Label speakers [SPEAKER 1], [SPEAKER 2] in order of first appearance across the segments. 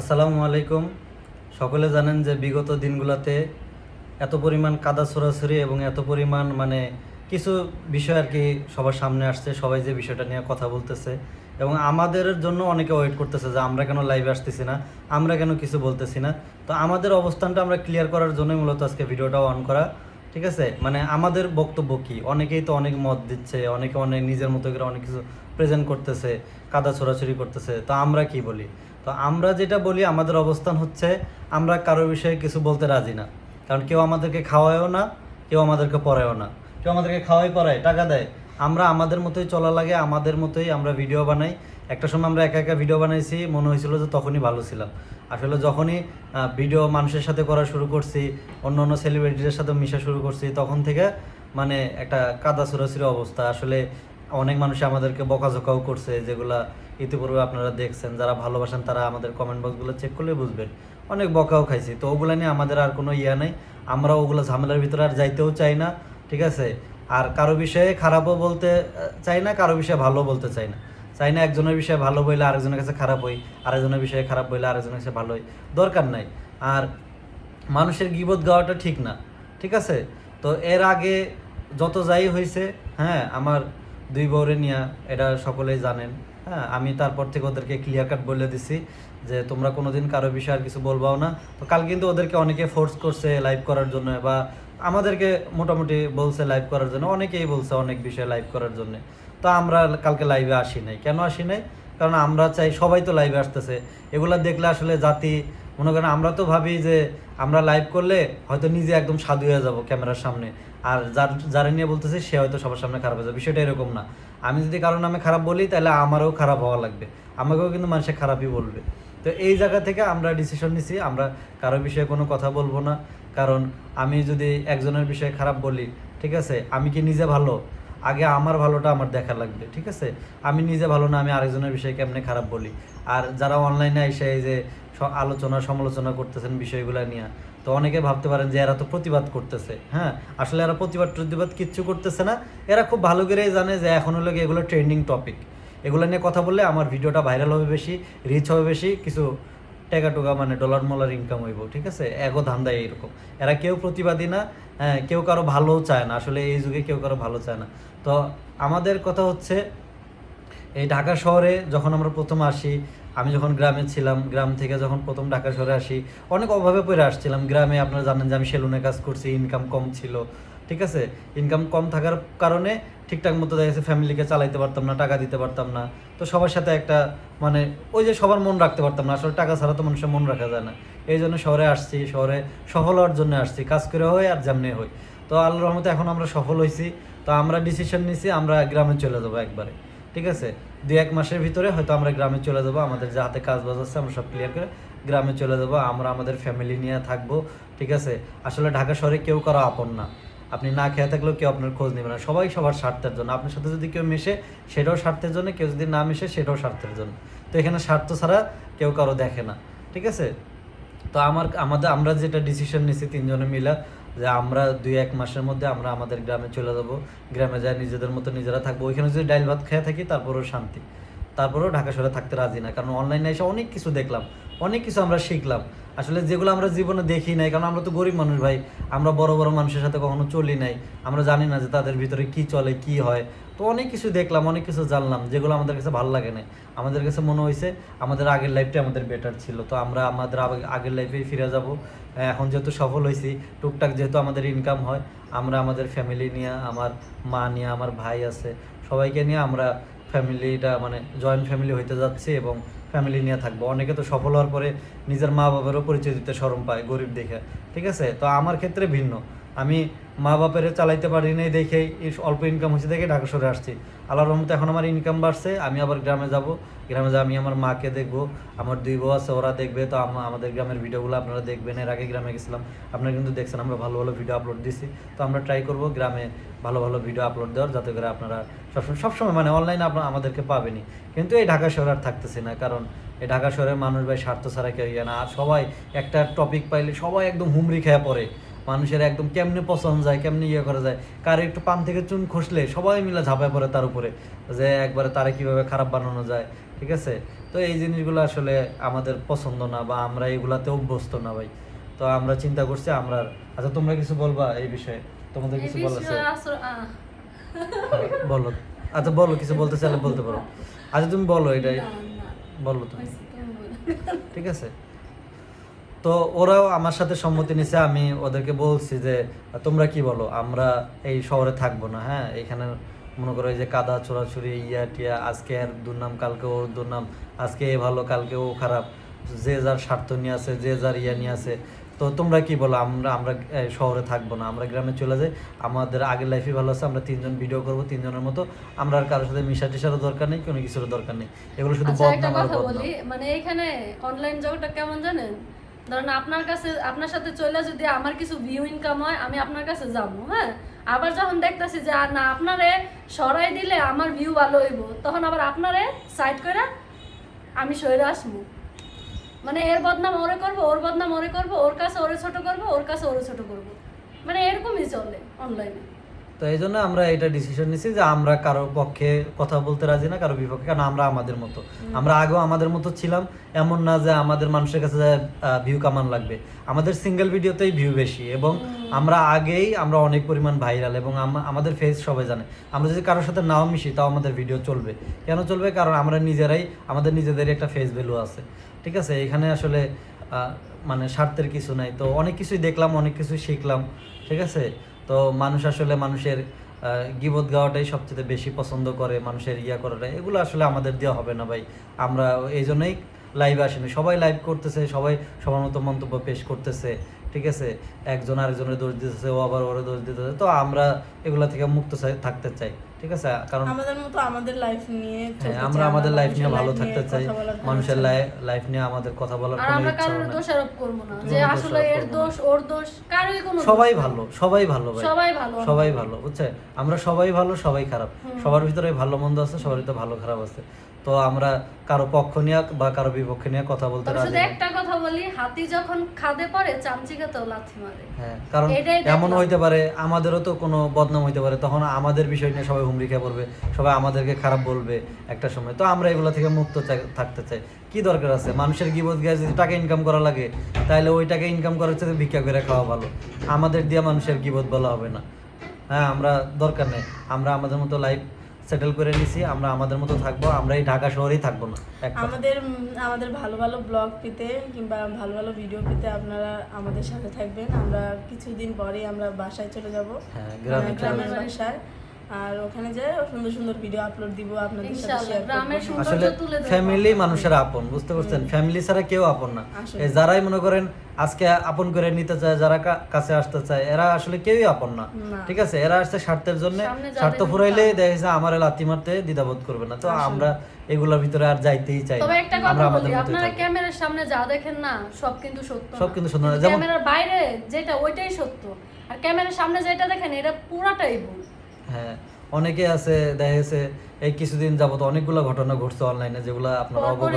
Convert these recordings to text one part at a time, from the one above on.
[SPEAKER 1] আসসালামু আলাইকুম। সকলে জানেন যে বিগত দিনগুলোতে এত পরিমাণ কাদা ছড়াছড়ি এবং এত পরিমাণ মানে কিছু বিষয় আর কি সবার সামনে আসছে, সবাই যে বিষয়টা নিয়ে কথা বলতেছে। এবং আমাদের জন্য অনেকে ওয়েট করতেছে যে আমরা কেন লাইভে আসতেছি না, আমরা কেন কিছু বলতেছি না। তো আমাদের অবস্থানটা আমরা ক্লিয়ার করার জন্যই মূলত আজকে ভিডিওটা অন করা, ঠিক আছে? মানে আমাদের বক্তব্য কি? অনেকেই তো অনেক মত দিচ্ছে, অনেকে অনেক নিজের মতো করে অনেক কিছু প্রেজেন্ট করতেছে, কাদা ছোড়াছড়ি করতেছে। তো আমরা কি বলি? তো আমরা যেটা বলি, আমাদের অবস্থান হচ্ছে আমরা কারও বিষয়ে কিছু বলতে রাজি না। কারণ কেউ আমাদেরকে খাওয়ায়ও না, কেউ আমাদেরকে পড়ায়ও না। কেউ আমাদেরকে খাওয়াই, পড়ায়, টাকা দেয়। আমরা আমাদের মতোই চলা লাগে, আমাদের মতোই আমরা ভিডিও বানাই। একটা সময় আমরা একা একা ভিডিও বানাইছি, মনে হয়েছিল যে তখনই ভালো ছিলাম। আসলে যখনই ভিডিও মানুষের সাথে করা শুরু করছি, অন্য অন্য সেলিব্রিটিদের সাথে মিশা শুরু করছি, তখন থেকে মানে একটা কাদা সুরাসুরি অবস্থা। আসলে অনেক মানুষ আমাদেরকে বকাঝকাও করছে, যেগুলা ইতিপূর্বে আপনারা দেখছেন, যারা ভালোবাসেন তারা আমাদের কমেন্ট বক্সগুলো চেক করলে বুঝবেন। অনেক বকাও খাইছি, তো ওগুলো নিয়ে আমাদের আর কোনো ইয়া নেই। আমরা ওগুলো ঝামেলার ভিতরে আর যাইতেও চাই না, ঠিক আছে? আর কারও বিষয়ে খারাপও বলতে চাই না, কারও বিষয়ে ভালো বলতে চাই না। চাই না একজনের বিষয়ে ভালো বইলে আরেকজনের কাছে খারাপ হই, আরেকজনের বিষয়ে খারাপ বইলে আরেকজনের কাছে ভালো হই, দরকার নাই। আর মানুষের গিবত গাওয়াটা ঠিক না, ঠিক আছে? তো এর আগে যত যাই হয়েছে হ্যাঁ আমার দুই বউরে নিয়ে এটা সকলেই জানেন। হ্যাঁ আমি তারপর থেকে ওদেরকে ক্লিয়ার কাট বলে দিছি যে তোমরা কোনোদিন কারও বিষয়ে আর কিছু বলবাও না। তো কাল কিন্তু ওদেরকে অনেকে ফোর্স করছে লাইভ করার জন্য বা আমাদেরকে মোটামুটি বলছে লাইভ করার জন্য। অনেকেই বলছে অনেক বিষয়ে লাইভ করার জন্য। তো আমরা কালকে লাইভে আসি নাই। কেন আসি নাই? কারণ আমরা চাই সবাই তো লাইভে আসতেছে। এগুলা দেখলে আসলে জাতি, মনে করেন আমরা তো ভাবি যে আমরা লাইভ করলে হয়তো নিজে একদম সাধু হয়ে যাব ক্যামেরার সামনে। আর যার যারা নিয়ে বলতেছে, সে হয়তো সবার সামনে খারাপ হয়ে যাবে। বিষয়টা এরকম না। আমি যদি কারোর নামে খারাপ বলি, তাহলে আমারও খারাপ হওয়া লাগবে। আমাকেও কিন্তু মানুষে খারাপই বলবে। তো এই জায়গা থেকে আমরা ডিসিশন নিছি। আমরা কারও বিষয়ে কোনো কথা বলব না। কারণ আমি যদি একজনের বিষয়ে খারাপ বলি, ঠিক আছে, আমি কি নিজে ভালো? আগে আমার ভালোটা আমার দেখা লাগবে, ঠিক আছে? আমি নিজে ভালো না, আমি আরেকজনের বিষয়ে কেমনে খারাপ বলি? আর যারা অনলাইনে এসে এই যে আলোচনা সমালোচনা করতেছেন বিষয়গুলো নিয়ে তো অনেকে ভাবতে পারেন যে এরা তো প্রতিবাদ করতেছে হ্যাঁ? আসলে এরা প্রতিবাদ প্রতিবাদ কিচ্ছু করতেছে না। এরা খুব ভালো করেই জানে যে এখন হলো এগুলো ট্রেন্ডিং টপিক এগুলো নিয়ে কথা বললে আমার ভিডিওটা ভাইরাল হবে বেশি রিচ হবে বেশি কিছু টাকা টুকা মানে ডলার মলার ইনকাম হইব ঠিক আছে? এগো ধান্দা এইরকম। এরা কেউ প্রতিবাদী না হ্যাঁ, কেউ কারও ভালো চায় না। আসলে এই যুগে কেউ কারও ভালো চায় না। তো আমাদের কথা হচ্ছে এই ঢাকা শহরে যখন আমরা প্রথম আসি আমি যখন গ্রামে ছিলাম, গ্রাম থেকে যখন প্রথম ঢাকা শহরে আসি, অনেক অভাবে পড়ে আসছিলাম। গ্রামে আপনারা জানেন যে আমি সেলুনে কাজ করছি ইনকাম কম ছিল, ঠিক আছে? ইনকাম কম থাকার কারণে ঠিকঠাক মতো দেখা যাচ্ছে ফ্যামিলিকে চালাইতে পারতাম না, টাকা দিতে পারতাম না। তো সবার সাথে একটা মানে ওই যে সবার মন রাখতে পারতাম না, আসলে টাকা ছাড়া তো মানুষের মন রাখা যায় না। এই জন্য শহরে আসছি, শহরে সফল হওয়ার জন্য আসছি, কাজ করে হয় আর যেমনি হই। তো আল্লাহ রহমতে এখন আমরা সফল হয়েছি তো আমরা ডিসিশন নিছি, আমরা গ্রামে চলে যাব একবারে। ঠিক আছে? দুই, এক মাসের ভিতরে হয়তো আমরা গ্রামে চলে যাব, আমাদের যে হাতে কাজ বাজ আছে আমরা সব ক্লিয়ার করে গ্রামে চলে যাব, আমরা আমাদের ফ্যামিলি নিয়ে থাকব, ঠিক আছে? আসলে ঢাকা শহরে কেউ কারও আপন না। আপনি না খেয়ে থাকলেও কেউ আপনার খোঁজ নেবে না। সবাই সবার স্বার্থের জন্য। আপনার সাথে যদি কেউ মেশে, সেটাও স্বার্থের জন্য। কেউ যদি না মেশে, সেটাও স্বার্থের জন্য। তো এখানে স্বার্থ ছাড়া কেউ কারও দেখে না। ঠিক আছে? তো আমার, আমাদের, আমরা যেটা ডিসিশন নিছি তিনজনে মিলে যে আমরা দুই এক মাসের মধ্যে আমরা আমাদের গ্রামে চলে যাব। গ্রামে যায় নিজেদের মতো নিজেরা থাকব। ওইখানে যদি ডাইল ভাত খেয়ে থাকি, তারপরেও শান্তি। তারপরেও ঢাকা শহরে থাকতে রাজি না। কারণ অনলাইনে এসে অনেক কিছু দেখলাম। অনেক কিছু আমরা শিখলাম। আসলে যেগুলো আমরা জীবনে দেখি নাই, কারণ আমরা তো গরিব মানুষ ভাই। আমরা বড় বড় মানুষের সাথে কখনো চলি নাই। আমরা জানি না যে তাদের ভিতরে কি চলে, কি হয়। তো অনেক কিছু দেখলাম, অনেক কিছু জানলাম, যেগুলো আমাদের কাছে ভালো লাগে না আমাদের কাছে মনে হয়েছে আমাদের আগের লাইফটা আমাদের বেটার ছিল। তো আমরা আমাদের আগের লাইফে ফিরে যাব। এখন যেহেতু সফল হয়েছি, টুকটাক যেহেতু আমাদের ইনকাম হয়, আমরা আমাদের ফ্যামিলি নিয়ে, আমার মা নিয়ে, আমার ভাই আছে, সবাইকে নিয়ে আমরা ফ্যামিলিটা মানে জয়েন্ট ফ্যামিলি হইতে যাচ্ছি এবং ফ্যামিলি নিয়ে থাকব। অনেকে তো সফল হওয়ার পরে নিজের মা বাবারও পরিচয় দিতে শরম পায়, গরিব দেখে। ঠিক আছে? তো আমার ক্ষেত্রে ভিন্ন। আমি মা বাপের চালাইতে পারি নাই এই অল্প ইনকাম হয়েছে দেখে ঢাকা সরে আসছি। আল্লাহর রহমতে এখন আমার ইনকাম বাড়ছে, আমি আবার গ্রামে যাব। গ্রামে যা আমি আমার মাকে দেখব, আমার দুই বউ আছে, ওরা দেখবে, তো আমাদের গ্রামের ভিডিওগুলো আপনারা দেখবেন। এর আগে গ্রামে গেছিলাম, আপনারা কিন্তু দেখছেন, আমরা ভালো ভালো ভিডিও আপলোড দিছি। তো আমরা ট্রাই করব গ্রামে ভালো ভালো ভিডিও আপলোড দেওয়ার, যাতে করে আপনারা সবসময় সবসময় মানে অনলাইনে আপনারা আমাদেরকে পাবেনই। কিন্তু এই ঢাকা শহরে আর থাকতেছি না, কারণ এই ঢাকা শহরের মানুষ ভাই স্বার্থ ছাড়া কেউ ইয়ে না। আর সবাই একটা টপিক পাইলে সবাই একদম হুমরি খেয়ে পড়ে। মানুষের একদম কেমনে পছন্দ যায় কেমনে ইয়ে করা যায়। কার একটু পান থেকে চুন খসলে সবাই মিলে ঝাঁপায় পড়ে তার উপরে যে একবারে তারা কীভাবে খারাপ বানানো যায় ঠিক আছে? তো এই জিনিসগুলো আসলে আমাদের পছন্দ না বা আমরা এগুলাতে অভ্যস্ত না ভাই। তো আমরা চিন্তা করছি আমরা আচ্ছা তোমরা কিছু বলবা এই বিষয়ে? তোমাদের কিছু বলার বলো। আচ্ছা বলো কিছু বলতে চাইলে বলতে পারো। আচ্ছা তুমি বলো এটাই। বলো তুমি। ঠিক আছে? তো ওরাও আমার সাথে সম্মতি নিছে আমি ওদেরকে বলছি যে তোমরা কি বলো? আমরা এই শহরে থাকব না হ্যাঁ? এখানে মনে করো যে কাদা চোরাচুরি ইয়া টিয়া আজকে এর দুর্নাম কালকে ওর দুর্নাম আজকে এ ভালো কালকে ও খারাপ যে যার স্বার্থ নিয়ে আছে যে যার ইয়া নিয়ে আছে তো তোমরা কি বলো? আমরা আমরা এই শহরে থাকব না আমরা গ্রামে চলে যাই আমাদের আগের লাইফই ভালো আছে আমরা তিনজন ভিডিও করব তিনজনের মতো আমরা আর কারোর সাথে মিশা টিশারও দরকার নেই কোনো কিছুর দরকার নেই এগুলো শুধু
[SPEAKER 2] আচ্ছা
[SPEAKER 1] বদনাম আর বদনাম।
[SPEAKER 2] বলি মানে এখানে অনলাইন জগৎটা কেমন জানেন? ধরেন আপনার কাছে, আপনার সাথে চলে যদি আমার কিছু ভিউ ইনকাম হয়, আমি আপনার কাছে যাব হ্যাঁ? আবার যখন দেখতাছি যে আর না, আপনারে সরাই দিলে আমার ভিউ ভালো হইব তখন আবার আপনারে সাইড করে আমি সরে আসব। মানে এর বদনাম ওরে করব, ওর বদনাম ওরে করব, ওর কাছে ওরে ছোট করব, ওর কাছে ওরে ছোট করব। মানে এরকমই চলে অনলাইনে
[SPEAKER 1] তো এই জন্য আমরা এটা ডিসিশন নিছি যে আমরা কারও পক্ষে কথা বলতে রাজি না কারও বিপক্ষে কারণ আমরা আমাদের মতো। আমরা আগেও আমাদের মতো ছিলাম এমন না যে আমাদের মানুষের কাছে ভিউ কামান লাগবে। আমাদের সিঙ্গেল ভিডিওতেই ভিউ বেশি এবং আমরা আগেই আমরা অনেক পরিমাণ ভাইরাল এবং আমাদের ফেস সবাই জানে। আমরা যদি কারোর সাথে নাও মিশি তাও আমাদের ভিডিও চলবে। কেন চলবে? কারণ আমরা নিজেরাই আমাদের নিজেদেরই একটা ফেস ভ্যালু আছে। ঠিক আছে? এখানে আসলে মানে স্বার্থের কিছু নাই। তো অনেক কিছুই দেখলাম অনেক কিছুই শিখলাম। ঠিক আছে? তো মানুষ আসলে মানুষের গিবত গাওয়াটাই সবচেয়ে বেশি পছন্দ করে, মানুষের ইয়া করাটা এগুলো আসলে আমাদের দেওয়া হবে না ভাই। আমরা এই জন্যই লাইভে আসেনি। সবাই লাইভ করতেছে, সবাই সবার মতো মন্তব্য পেশ করতেছে, ঠিক আছে? একজন আরেকজনের দোষ দিতেছে, ও আবার ওরা দোষ দিতেছে। তো আমরা এগুলো থেকে মুক্ত থাকতে চাই। ঠিক আছে? কারণ
[SPEAKER 3] আমাদের মতো আমাদের লাইফ নিয়ে
[SPEAKER 1] হ্যাঁ আমরা আমাদের লাইফ নিয়ে ভালো থাকতে চাই। মানুষের লাইফ নিয়ে আমাদের কথা বলার
[SPEAKER 2] আর
[SPEAKER 1] কোনো
[SPEAKER 2] আমরা
[SPEAKER 1] ইচ্ছা
[SPEAKER 2] দোষারোপ করব না। যে আসলে এর দোষ ওর দোষ কারোই কোনো
[SPEAKER 1] সবাই ভালো সবাই ভালো ভাই।
[SPEAKER 2] সবাই ভালো।
[SPEAKER 1] সবাই ভালো বুঝছে? আমরা সবাই ভালো সবাই খারাপ। সবার ভিতরে ভালো মন্দ আছে সবার ভিতরে ভালো খারাপ আছে। তো আমরা কারও পক্ষ নিয়ে বা কারও বিপক্ষে নিয়ে কথা বলতে রাজি
[SPEAKER 2] শুধু একটা কথা বলি হাতি যখন খাদে পড়ে চামচিকাতেও লাথি মারে।
[SPEAKER 1] হ্যাঁ কারণ এমন হইতে পারে আমাদেরও তো কোনো বদনাম হইতে পারে তখন আমাদের বিষয় নিয়ে সবাই হুমড়ি খেয়ে পড়বে সবাই আমাদেরকে খারাপ বলবে একটা সময়। তো আমরা এগুলো থেকে মুক্ত থাকতে চাই। কি দরকার আছে? মানুষের গিবত গ্যাস যদি টাকা ইনকাম করা লাগে তাহলে ওই টাকা ইনকাম করার চেয়ে ভিক্ষা করে খাওয়া ভালো। আমাদের দিয়ে মানুষের গিবত বলা হবে না। হ্যাঁ আমরা দরকার নেই। আমরা আমাদের মতো লাইফ সেটেল করে নিছি আমরা আমাদের মতো থাকব আমরা এই ঢাকা শহরেই থাকব না
[SPEAKER 3] আমাদের আমাদের ভালো ভালো ব্লগ পেতে কিংবা ভালো ভালো ভিডিও পেতে আপনারা আমাদের সাথে থাকবেন। আমরা কিছুদিন পরেই আমরা বাসায় চলে যাব।
[SPEAKER 1] হ্যাঁ গ্রামে
[SPEAKER 3] গ্রামের বাসায়। আর ওখানে যেয়ে সুন্দর সুন্দর ভিডিও আপলোড দিব আপনাদের সাথে শেয়ার করব।
[SPEAKER 1] আসলে ফ্যামিলি মানুষের আপন বুঝতে পারছেন? ফ্যামিলি ছাড়া কেউ আপন না। এই যারাই মনে করেন আজকে আপন করে নিতে চায় যারা কাছে আসতে চায় এরা আসলে কেউই আপন না। ঠিক আছে? এরা আসছে স্বার্থের জন্য। স্বার্থ ফুরাইলে দেখেছে আমার লাথি মারতে দ্বিধাবোধ করবে না। তো আমরা এগুলোর ভিতরে আর যাইতেই চাই
[SPEAKER 2] তবে
[SPEAKER 1] না
[SPEAKER 2] একটা কথা বলি আপনারা ক্যামেরার সামনে যা দেখেন না সব কিন্তু সত্য
[SPEAKER 1] সব
[SPEAKER 2] না।
[SPEAKER 1] কিন্তু সত্য না। যেমন-
[SPEAKER 2] ক্যামেরার বাইরে যেটা ওইটাই সত্য। আর ক্যামেরার সামনে যেটা দেখেন এটা পুরাটাই ভুল।
[SPEAKER 1] হ্যাঁ অনেকে আছে দেখা গেছে এই কিছুদিন যাবত অনেকগুলো ঘটনা ঘটছে অনলাইনে যেগুলো আপনারা অবগত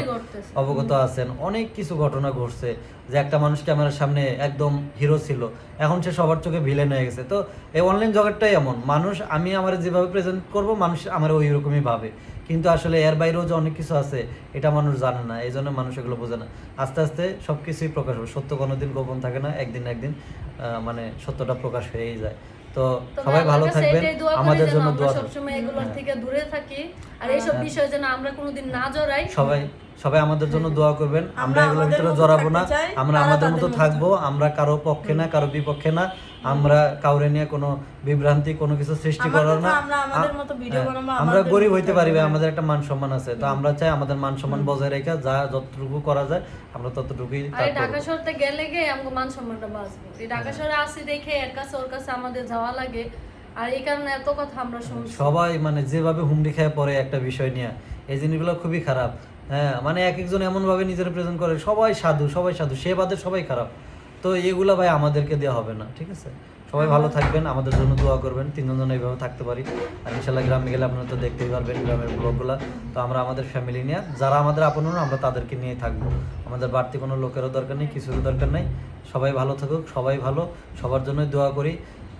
[SPEAKER 1] অবগত আছেন। অনেক কিছু ঘটনা ঘটছে যে একটা মানুষ ক্যামেরার সামনে একদম হিরো ছিল। এখন সে সবার চোখে ভিলেন হয়ে গেছে। তো এই অনলাইন জগৎটাই এমন। মানুষ আমি আমার যেভাবে প্রেজেন্ট করব মানুষ আমার ওই রকমই ভাবে। কিন্তু আসলে এর বাইরেও যে অনেক কিছু আছে এটা মানুষ জানে না। এই জন্য মানুষ এগুলো বোঝে না। আস্তে আস্তে সব কিছুই প্রকাশ হবে। সত্য কোনোদিন গোপন থাকে না। একদিন একদিন আহ, মানে সত্যটা প্রকাশ হয়েই যায়। তো সবাই ভালো থাকবেন। আমাদের জন্য দোয়া করবেন।
[SPEAKER 2] সবসময় এগুলোর থেকে দূরে থাকি। আর এইসব
[SPEAKER 1] হ্যাঁ।
[SPEAKER 2] বিষয় যেন আমরা কোনোদিন না জড়াই।
[SPEAKER 1] সবাই সবাই আমাদের জন্য দোয়া করবেন। আমরা এগুলোর ভিতরে জড়াবো না। আমরা আমাদের মতো
[SPEAKER 3] মতো।
[SPEAKER 1] থাকব। আমরা কারও পক্ষে না কারও বিপক্ষে না। আমরা কাউরে নিয়ে কোনো বিভ্রান্তি কোনো কিছু সৃষ্টি করার না।
[SPEAKER 3] আমরা আমাদের
[SPEAKER 1] আ-
[SPEAKER 3] মতো ভিডিও
[SPEAKER 1] হ্যাঁ,
[SPEAKER 3] বানাবো,
[SPEAKER 1] আমরা
[SPEAKER 3] আমাদের
[SPEAKER 1] গরিব হইতে পারি
[SPEAKER 3] হ্যাঁ।
[SPEAKER 1] আমাদের একটা মান সম্মান আছে। তো আমরা চাই আমাদের মান সম্মান বজায় রেখে যা যতটুকু করা যায় আমরা ততটুকুই
[SPEAKER 2] আর এই ঢাকা শহরতে গেলে গিয়ে আমাকে মান সম্মানটা বাঁচবো। এই ঢাকা শহরে আসি দেখে এর কাছে ওর কাছে আমাদের যাওয়া লাগে। আর এই কারণে এত কথা আমরা শুনছি।
[SPEAKER 1] সবাই মানে যেভাবে হুমড়ি খেয়ে পড়ে একটা বিষয় নিয়ে এই জিনিসগুলো খুবই খারাপ। হ্যাঁ মানে এক একজন এমন ভাবে নিজের প্রেজেন্ট করে সবাই সাধু সবাই সাধু সে বাদে সবাই খারাপ। তো এগুলা ভাই আমাদেরকে দেওয়া হবে না ঠিক আছে? সবাই ভালো থাকবেন আমাদের জন্য দোয়া করবেন তিনজন যেন এইভাবে থাকতে পারি। আর ইনশাল্লাহ গ্রামে গেলে আপনারা তো দেখতেই পারবেন গ্রামের ব্লগগুলো। তো আমরা আমাদের ফ্যামিলি নিয়ে যারা আমাদের আপন আমরা তাদেরকে নিয়ে থাকব। আমাদের বাড়তি কোনো লোকেরও দরকার নেই কিছুরও দরকার নেই। সবাই ভালো থাকুক সবাই ভালো সবার জন্যই দোয়া করি।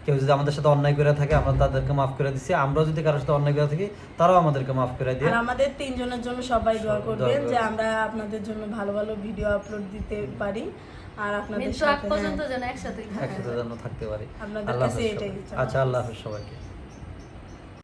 [SPEAKER 1] কেউ যদি আমাদের সাথে অন্যায় করে থাকে আমরা তাদেরকে মাফ করে দিচ্ছি আমরাও যদি কারোর সাথে অন্যায় করে থাকি তারাও আমাদেরকে মাফ করে দিয়ে
[SPEAKER 3] আমাদের তিনজনের জন্য সবাই দোয়া করবেন যে আমরা আপনাদের জন্য ভালো ভালো ভিডিও আপলোড দিতে পারি। আর আপনাদের সাথে
[SPEAKER 2] পর্যন্ত
[SPEAKER 3] হ্যাঁ,
[SPEAKER 2] যেন একসাথে
[SPEAKER 1] একসাথে যেন থাকতে পারি।
[SPEAKER 3] আপনাদের
[SPEAKER 1] আল্লাহ
[SPEAKER 3] কাছে এটাই
[SPEAKER 1] আচ্ছা আল্লাহ হাফেজ সবাইকে।